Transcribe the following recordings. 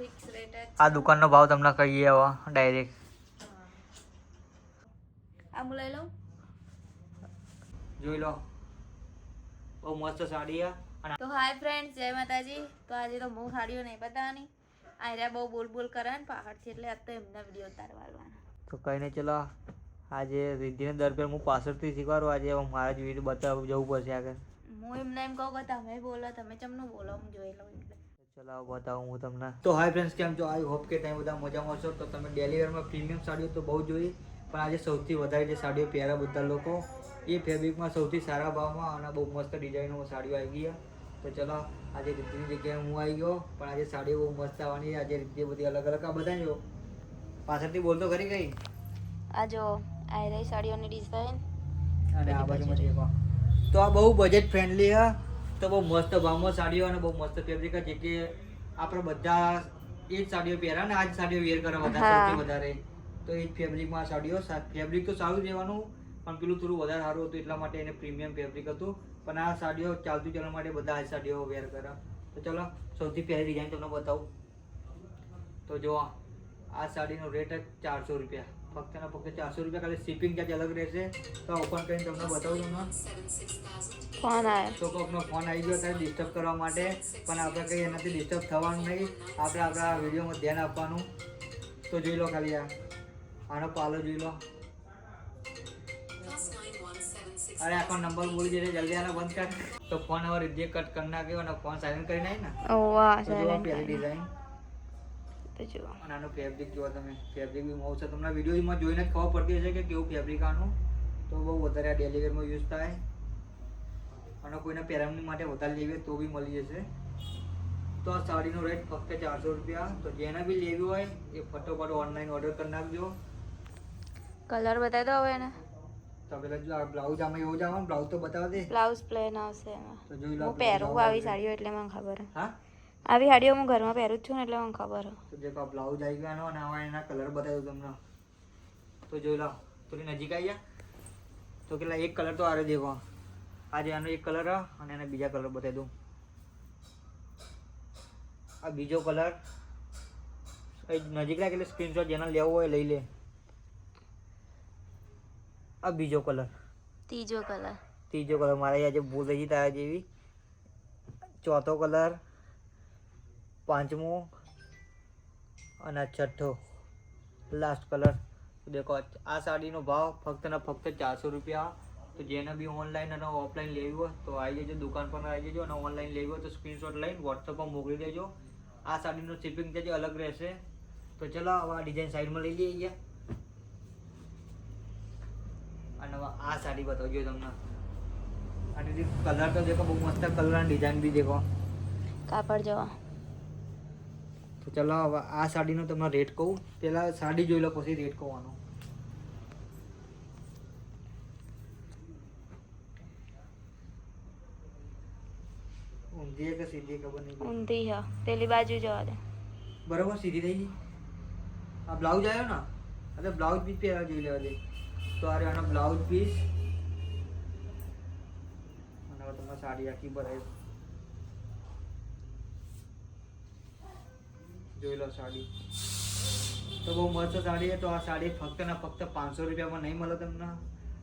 Fix rate જ આ દુકાનનો ભાવ તમને કહીએ હવે ડાયરેક્ટ આ હું લઈ લઉં? જોઈ લો. બહુ મસ્ત સાડી આ. તો હાય ફ્રેન્ડ્સ જય માતાજી. તો આજે તો હું સાડીઓ નહીં બતાવવાની. આયરા બહુ બોલ બોલ કરે ને પહાડથી એટલે આજ તો એમના વીડિયો ઉતારવાના તો કહીને ચલો. આજે રિદ્ધિને દર હું પાછળથી શીખવાડું. આજે મારા જ વીડિયો બતાવ જવું પડશે આગળ. હું એમને એમ કહું કે તમે બોલો તમે ચમનું બોલો હું જોઈ લઉં એટલે ચલો બતાવું હું તમને. તો હાય ફ્રેન્ડ્સ કેમ છો? આઈ હોપ કે તમે બધા મજામાં છો તો તમે ડેલી વેરમાં પ્રીમિયમ સાડીઓ તો બહુ જોઈ પણ આજે સૌથી વધારે જે સાડીઓ પહેરા બધા લોકો એ ફેબ્રિકમાં સૌથી સારા ભાવમાં અને બહુ મસ્ત ડિઝાઇનો સાડીઓ આવી ગયા તો ચલો આજે રીતિની જગ્યાએ હું આવી ગયો પણ આજે સાડીઓ બહુ મસ્ત આવવાની આજે રીતિ બધી અલગ અલગ આ બધા જો. પાછળથી બોલતો ખરી ગઈ આ જો આયરા સાડીઓની ડિઝાઇન અને આ બાજુમાં દેખો. તો આ બહુ બજેટ ફ્રેન્ડલી છે. તો બહુ મસ્ત ભાવમાં સાડીઓ અને બહુ મસ્ત ફેબ્રિક છે કે આપણે બધા એ જ સાડીઓ પહેરા ને આ જ સાડીઓ વેર કરવા બધા સૌથી વધારે. તો એ જ ફેબ્રિકમાં સાડીઓ ફેબ્રિક તો સારું રહેવાનું પણ પેલું થોડું વધારે સારું હતું એટલા માટે એને પ્રીમિયમ ફેબ્રિક હતું. પણ આ સાડીઓ ચાલતું ચાલવા માટે બધા આ સાડીઓ વેર કરે તો ચલો સૌથી પહેલી ડિઝાઇન તમને બતાવું. તો જો આ સાડીનો રેટ જ ચારસો રૂપિયા. ફક્ત ને ફક્ત ચારસો રૂપિયા ખાલી શિપિંગ ચાર્જ અલગ રહેશે. તો ઓપન કરીને તમને બતાવું તમને ફોન આવ્યો તો કોકનો ફોન આવી ગયો ત્યારે ડિસ્ટર્બ કરવા માટે. પણ આપણે કંઈ એનાથી ડિસ્ટર્બ થવાનું નહીં. આપણે આપણા વિડીયોમાં ધ્યાન આપવાનું. તો જોઈ લો ખાલી આ. આનો પાલો જોઈ લો. અરે આખો નંબર બોલી જશે જલ્દી આને બંધ કર. તો ફોન હવે રીધે કટ કરી નાખ્યો અને ફોન સાયલેન્ટ કરી નાખી ને? પહેલી ડિઝાઇન તો જુઓ. અને આનો ફેબ્રિક જુઓ તમે. ફેબ્રિક બી બહુ છે. તમને વિડીયોમાં જોઈને ખબર પડતી હશે કે કેવું ફેબ્રિક આનું. તો બહુ વધારે આ ડેલી વેરમાં યુઝ થાય. અને કોઈને પેરામની માટે વધારે લેવી તો બી મળી જશે. તો આ સાડીનો રેટ ફક્ત ચારસો રૂપિયા. તો જેને બી લેવી હોય એ ફટોફટ ઓનલાઈન ઓર્ડર કરી નાખજો. કલર બતાવી દો હવે એને. તો પેલા બ્લાઉઝ આમાં એવું જ આવે બ્લાઉઝ તો બતાવ દે. બ્લાઉઝ પ્લેન આવશે એમાં. તો જોઈ લો હું પહેરું આવી સાડીઓ એટલે મને ખબર હે. આવી સાડીઓ હું ઘરમાં પહેરું જ છું ને એટલે મને ખબર. તો જે બ્લાઉઝ આવી ગયો અને આવા એના કલર બતાવ્યો તમને. તો જોઈ લો થોડી નજીક આવી જા તો કેટલા એક કલર તો આરે દેખો. આજે આનો એક કલર અને એને બીજા કલર બતાવી દઉં. આ બીજો કલર નજીક લાગે એટલે સ્ક્રીનશોટ જેને લેવો હોય લઈ લે. આ બીજો કલર ત્રીજો કલર ત્રીજો કલર મારે આજે ભૂલ થઈ તારા જેવી. ચોથો કલર પાંચમો અને છઠ્ઠો. લાસ્ટ કલર દેખો, આ સાડીનો ભાવ ફક્ત ને ફક્ત ચારસો રૂપિયા. તો જેને બી ઓનલાઈન અને ઓફલાઈન લેવી હોય તો આવી જજો, દુકાન પર આવી જજો અને ઓનલાઈન લેવી હોય તો સ્ક્રીનશોટ લઈને વોટ્સઅપ પર મોકલી દેજો. આ સાડીનો શિપિંગ જે અલગ રહેશે. તો ચલો, હવે આ ડિઝાઇન સાઈડમાં લઈ લઈએ અને આ સાડી બતાવજો તમને. અને કલર તો દેખો, બહુ મસ્ત કલર અને ડિઝાઇન બી દેખો. કાપડ જવા. તો ચાલો હવે આ સાડીનો તમને રેટ કહું. પહેલાં સાડી જોઈ લો પછી રેટ કહવાનો. ઊંધી કે સીધી ખબર નહીં ઊંધી હા. પેલી બાજુ જવા દે. બરોબર સીધી થઈ ગઈ? આ બ્લાઉઝ આવ્યો ને? એટલે બ્લાઉઝ પીસ પહેલા જોઈ લેવા દે. તો અરે આનો બ્લાઉઝ પીસ અને તમને સાડી આખી ભરાય. જોઈ લો સાડી. તો બહુ મસ્ત સાડી છે. તો આ સાડી ફક્ત ને ફક્ત પાંચસો રૂપિયામાં નહીં મળે તમને.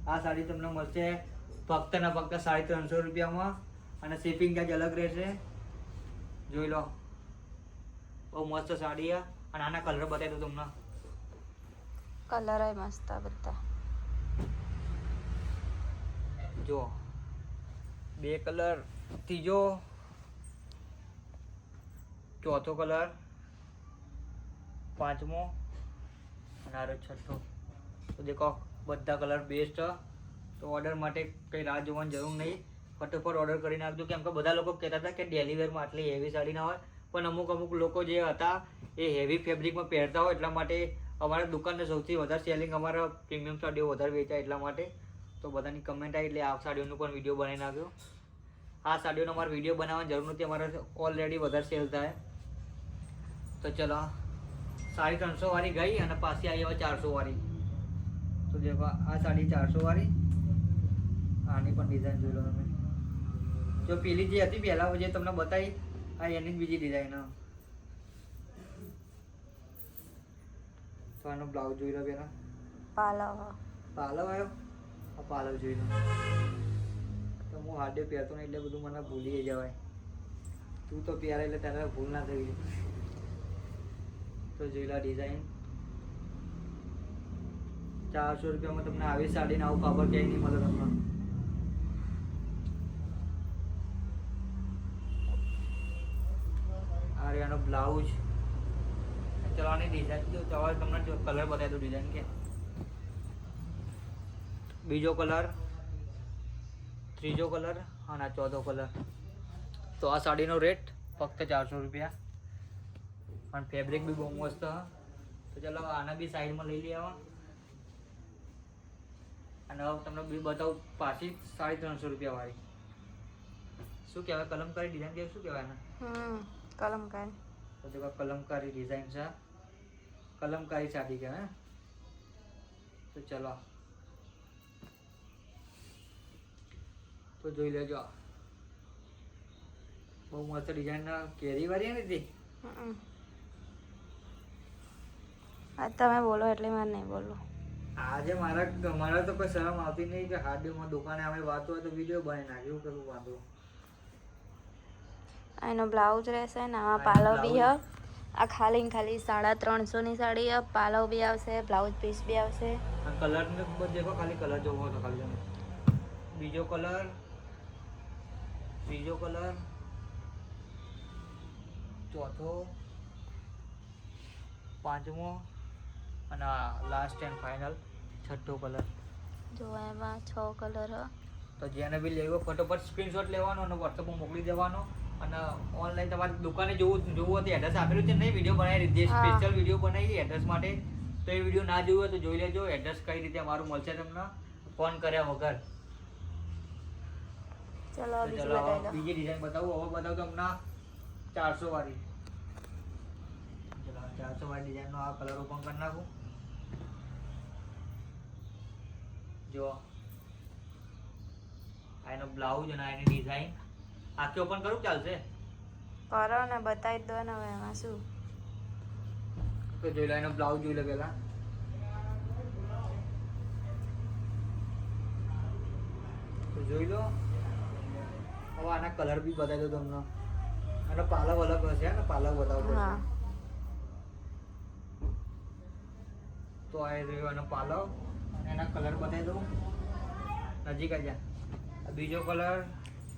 આ સાડી તમને મળશે ફક્ત ને ફક્ત સાડી ત્રણસો રૂપિયામાં. અને શિપિંગ ચાર્જ અલગ રહેશે. જોઈ લો. બહુ મસ્ત સાડી છે. અને આના કલર બતાવી દઉં તમને. કલર મસ્ત બધા. જો. બે કલર ત્રીજો. ચોથો કલર પાંચમો અને આરો છઠ્ઠો. તો દેખો, બધા કલર બેસ્ટ તો ઓર્ડર માટે કંઈ રાહ જોવાની જરૂર નહીં. ફટોફટ ઓર્ડર કરી નાખજો. કેમ કે બધા લોકો કહેતા હતા કે ડેલી વેરમાં આટલી હેવી સાડી ના હોય. પણ અમુક અમુક લોકો જે હતા, એ હેવી ફેબ્રિકમાં પહેરતા હોય એટલા માટે અમારા દુકાનને સૌથી વધારે સેલિંગ અમારા પ્રીમિયમ સાડીઓ વધારે વેચાય એટલા માટે. તો બધાની કમેન્ટ આવી એટલે આ સાડીઓનો પણ વીડિયો બનાવી નાખ્યો. આ સાડીઓનો અમારે વીડિયો બનાવવાની જરૂર નથી. અમારે ઓલરેડી વધારે સેલ થાય. તો ચલો સાડી ત્રણસો વાળી ગઈ અને પાછી આવી હવે ચારસો વાળી. તો દેખો આ સાડી ચારસો વાળી. આની પણ ડિઝાઇન જોઈ લો તમે. જો પેલી જે હતી પહેલાં જે તમને બતાવી આ એની જ બીજી ડિઝાઇન તો આનો બ્લાઉઝ જોઈ લો પહેલાં. પાલવ. પાલવ આવ્યો? આ પાલવ જોઈ લો. તો હું હાડે પહેરતો નહીં એટલે બધું મને ભૂલી જવાય. તું તો પહેરે એટલે તારે ભૂલ ના થઈ તો જોઈ લો ડિઝાઇન ચારસો રૂપિયામાં તમને આવી સાડીને આવું કાપડ ક્યાંય નહીં મળે તમને. આ બ્લાઉઝ. ચલો આની ડિઝાઇન જો ચાલો તમને કલર બતાવી દઉં ડિઝાઇન કે. બીજો કલર ત્રીજો કલર અને ચોથો કલર તો આ સાડીનો રેટ ફક્ત ચારસો રૂપિયા. પણ ફેબ્રિક બી બહુ મસ્ત તો ચાલો આના બી સાઈડમાં લઈ લેવા અને હવે તમને બી બતાવું પાછી સાડી ત્રણસો રૂપિયા વાળી. શું કહેવાય? કલમકારી ડિઝાઇન કહેવાય શું કહેવાય કલમકારી. તો કલમકારી ડિઝાઇન છે. કલમકારી સાડી કહેવાય તો ચલો. તો જોઈ લેજો. બહુ મસ્ત ડિઝાઇનના કેરી વાળી હતી આજ તમે બોલો એટલે મારે નહીં બોલવું. આજે મારા મારા તો કોઈ શરમ આવતી નહીં કે હાર્ડવેરમાં દુકાને અમે વાતો હોય તો વીડિયો બનાવી નાખ્યું કરું વાંધો. એનો બ્લાઉઝ રહેશે ને આમાં પાલવ બી હ. આ ખાલી ને ખાલી સાડા ત્રણસો ની સાડી હ પાલવ બી આવશે બ્લાઉઝ પીસ બી આવશે. કલર દેખો ખાલી કલર જોવો તો ખાલી બીજો કલર ત્રીજો કલર ચોથો પાંચમો અને લાસ્ટ એન્ડ ફાઇનલ છઠ્ઠો કલર જો એમાં છ કલર હ. તો જેને બી લેવો ફટોફટ સ્ક્રીનશોટ લેવાનો અને વોટ્સઅપમાં મોકલી દેવાનો. અને ઓનલાઈન તમારે દુકાને જોવું જોવું હોય તો એડ્રેસ આપેલું છે નહીં વીડિયો બનાવી રીતે સ્પેશિયલ વીડિયો બનાવી એડ્રેસ માટે. તો એ વીડિયો ના જોયું હોય તો જોઈ લેજો એડ્રેસ કઈ રીતે અમારું મળશે તમને. ફોન કર્યા વગર. ચલો બીજું ડિઝાઇન બતાવું હવે બતાવું તમને ચારસો વાળી. ચલો ચારસો વાળી ડિઝાઇનનો આ કલર ઓપન કરી નાખું. જો. આ એનો બ્લાઉઝ અને એની ડિઝાઇન આખી ઓપન કરું ચાલશે? કરો ને બતાવી દો ને હવે એમાં શું. તો જોઈ લો એનો બ્લાઉઝ જોઈ લો પહેલા. તો જોઈ લો. હવે આના કલર બી બતાવી દો તમને. આનો પાલક અલગ હશે ને પાલક બતાવો હા. તો આ રહ્યો એનો અને એના કલર બતાવી દઉં. નજીક આજા બીજો કલર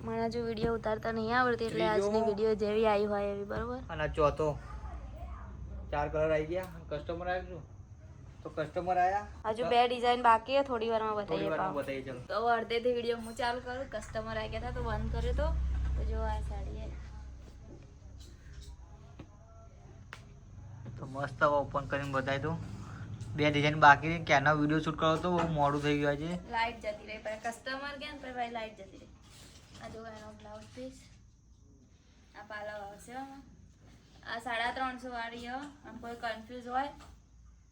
મને જો વીડિયો ઉતારતા નહીં આવડતી એટલે આજની વીડિયો જેવી આવી હોય એવી બરોબર? અને ચોથો. ચાર કલર આવી ગયા. કસ્ટમર આવ્યો તો કસ્ટમર આયા. હજુ બે ડિઝાઇન બાકી છે થોડી વારમાં બતાવીએ બતાવી ચલો. તો અડધેથી વીડિયો હું ચાલુ કરું. કસ્ટમર આવી ગયા હતા તો બંધ કર્યો તો. તો જો આ સાડી તો મસ્ત ઓપન કરીને બતાવી દઉં. બે ડિઝાઇન બાકી છે. ક્યાંનો વીડિયો શૂટ કરો તો બહુ મોડું થઈ ગયું છે લાઈટ જતી રહી પણ કસ્ટમર ગયા ને ભાઈ લાઈટ જતી રહી. આ જો એનો બ્લાઉઝ પીસ આ પાલવ આવશે. આ સાડા ત્રણસો વાળી હો આમ કોઈ કન્ફ્યુઝ હોય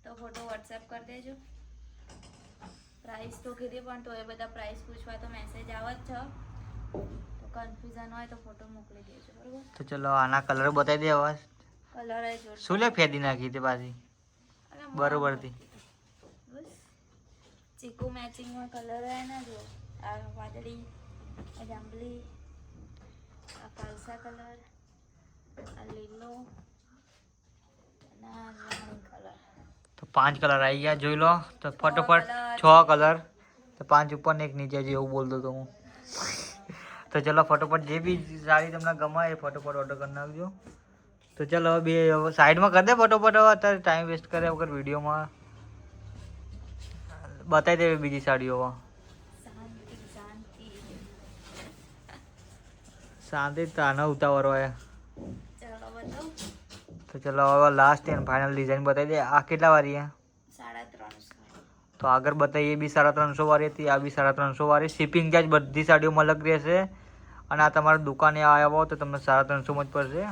તો ફોટો વોટ્સએપ કરી દેજો. પ્રાઇસ તો કીધી પણ તો એ બધા પ્રાઇસ પૂછવા તો મેસેજ આવે જ છે. તો કન્ફ્યુઝન હોય તો ફોટો મોકલી દેજો બરોબર? તો ચલો આના કલર બતાવી દે હવે. કલર શું લે ફેદી નાખી તે પાછી? અને બરોબરથી. બસ. ચીકુ મેચિંગમાં કલર હોય ને જો આ વાદળી આ જાંબલી આ ફાલસા કલર આ લીલો અને આ રાણી કલર તો પાંચ કલર આવી ગયા જોઈ લો. તો ફટોફટ છ કલર તો પાંચ ઉપર ને એક નીચે જે એવું બોલતો હતો હું. તો ચલો ફટોફટ જે બી સાડી તમને ગમે એ ફટોફટ ઓર્ડર કરી નાખજો. તો ચાલો હવે બે સાઈડમાં કરી દે ફટોફટ હવે, અત્યારે ટાઈમ વેસ્ટ કરે વગર વિડીયોમાં. બતાવી દેવી બીજી સાડીઓ શાંતિ, તાનો ઉતાવળ હોય તો ચલો હવે લાસ્ટ એન્ડ ફાઇનલ ડિઝાઇન બતાવી દે. આ કેટલા વાળી તો આગળ બતાવીએ, એ બી સાડા ત્રણસો વાળી હતી, આ બી સાડા ત્રણસો વાળી. શિપિંગ ચાર્જ બધી સાડીઓમાં અલગ રહેશે. અને આ તમારા દુકાને આવ્યા હો તો તમને સાડા ત્રણસોમાં જ પડશે.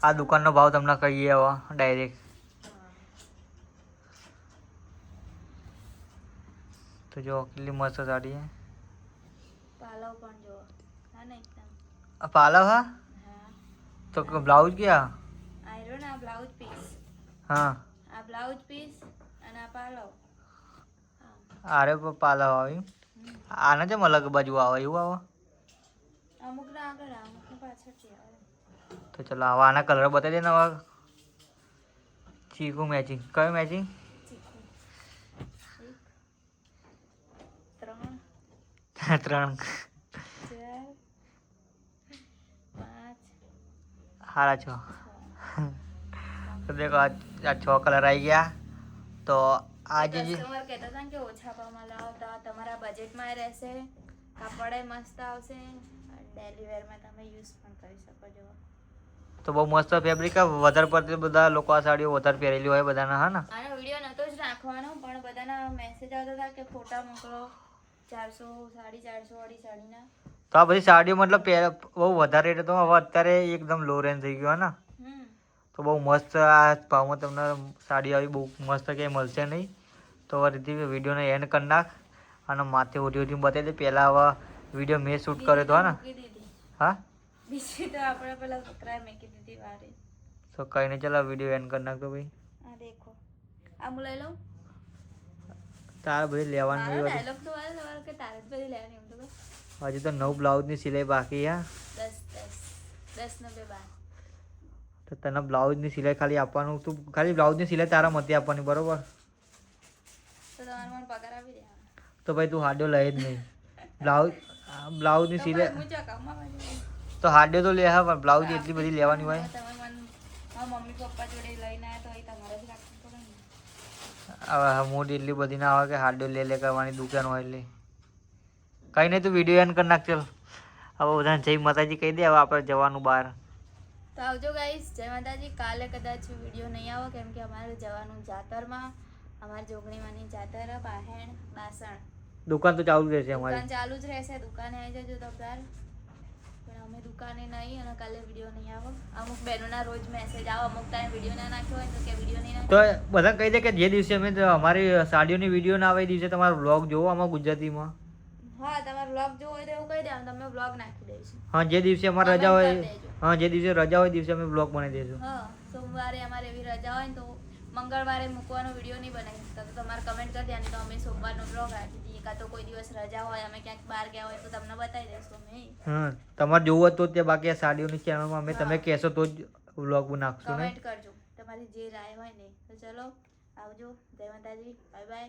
આ દુકાનનો ભાવ તમને કહીએ હવે ડાયરેક્ટ. તો જો કેટલી મસ્ત સાડી પાલવ પણ જો હા ને એકદમ. આ પાલવ હા? તો બ્લાઉઝ ક્યાં? આયરો આ બ્લાઉઝ પીસ. હા. આ બ્લાઉઝ પીસ અને આ પાલવ. આરે પાલવ આવી. આના જેમ અલગ બાજુ આવે એવું આવે? અમુકના આગળ અમુક પાછળ છે તો ચલો આવા આના કલર બતાવી દે ને હવે. ચીકુ મેચિંગ કયું મેચિંગ ચીકુ એક ત્રણ. ત્રણ. ચાર પાંચ સાડા છ. છ તો દેખો, આ આ છ કલર આવી ગયા. તો આ જે જે કસ્ટમર કહેતા હતા ને કે ઓછા ભાવમાં લાવો તો આ તમારા બજેટમાં રહેશે, કાપડ મસ્ત આવશે. ડેલી વેરમાં તમે યુઝ પણ કરી શકો છો. તો બહુ મસ્ત ફેબ્રિક વધારે પડતી બધા લોકો આ સાડીઓ વધારે પહેરેલી હોય બધાના હા ને? આનો વીડિયો નતો જ નાખવાનો પણ બધાના મેસેજ આવતા હતા કે ફોટા મોકલો. ચારસો સાડી ચારસો વાળી સાડીના. તો આ બધી સાડીઓ મતલબ બહુ વધારે રેટ તો હવે અત્યારે એકદમ લો રેન્જ થઈ ગયો ને? તો બહુ મસ્ત આ ભાવમાં તમને સાડી આવી બહુ મસ્ત ક્યાંય મળશે નહીં. તો હવે રીતિ વિડીયોને એન્ડ કરી નાખ અને માથે ઉઠી ઉઠીને બતાવી દે. પહેલાં હવે વીડિયો મેં શૂટ કર્યો હતો ને? હા? બીજી તો આપણે પેલા બકરા મેકી દીધી વારે. તો કઈ નહીં ચાલો વીડિયો એન્ડ કરી નાખતો ભાઈ. આ દેખો. આ હું લઈ લઉં? તારે ભાઈ લેવાનું હોય ડાયલોગ તો વારે તમારે કે તારે જ બધી લેવાની એમ તો હજી તો નવ બ્લાઉઝની સિલાઈ બાકી હા. દસ દસ. દસ ને બે બાર. તો તને બ્લાઉઝની સિલાઈ ખાલી આપવાનું તું ખાલી બ્લાઉઝની સિલાઈ તારા મતે આપવાની બરોબર? તો ભાઈ તું હાડો લઈ જ નહીં. બ્લાઉઝ બ્લાઉઝની સિલાઈ જો. તો હાડે તો લે હા પણ બ્લાઉઝ એટલી બધી લેવાની હોય. મમ્મી પપ્પા જોડે લઈને આવ્યા તો તમારે જ હવે એટલી બધી ના આવે કે હાડો લે લે કરવાની દુકાન હોય એટલે. કઈ નહીં તું વીડિયો એન કરી નાખ ચલ. હવે બધાને જય માતાજી કહી દે હવે આપણે જવાનું બહાર. તો આવજો ગાઈસ જય માતાજી. કાલે કદાચ વીડિયો નહીં આવે કેમ કે અમારે જવાનું જાતરમાં. અમારી જોગણીમાંની જાતર બાહેણ બાસણ. દુકાન તો ચાલુ રહેશે અમારી. દુકાન ચાલુ જ રહેશે દુકાને આવી જજો તમતાર અમે દુકાને નહીં અને કાલે વીડિયો નહીં આવે. અમુક બહેનોના રોજ મેસેજ આવે અમુક ટાઈમ વીડિયો ના નાખ્યો હોય તો કે વીડિયો નહીં તો બધા કહી દે કે જે દિવસે અમે અમારી સાડીઓની વીડિયો ના આવે દિવસે તમારો બ્લોગ જોવો આમાં ગુજરાતીમાં. હા તમારે વ્લોગ જોવો હોય તો એવું કહી દેવાનું તમે વ્લોગ નાખી દઈશું. હા જે દિવસે અમારે રજા હોય હા જે દિવસે રજા હોય દિવસે અમે બ્લોગ બનાવી દઈશું હા સોમવારે અમારે એવી રજા હોય તો મંગળવારે મૂકવાનો વીડિયો નહીં બનાવી શકતા. તો તમારે કમેન્ટ કરી દેવાની તો અમે સોમવારનો બ્લોગ રાખી દઈએ કાં તો કોઈ દિવસ રજા હોય અમે ક્યાંક બહાર ગયા હોય તો તમને બતાવી દઈશું અમે હા તમારે જોવું હતું તે બાકી સાડીઓની ચેનલમાં અમે તમે કહેશો તો જ બ્લોગ નાખશું કમેન્ટ કરજો. તમારી જે રાય હોય ને તો ચલો આવજો. જય માતાજી. Bye bye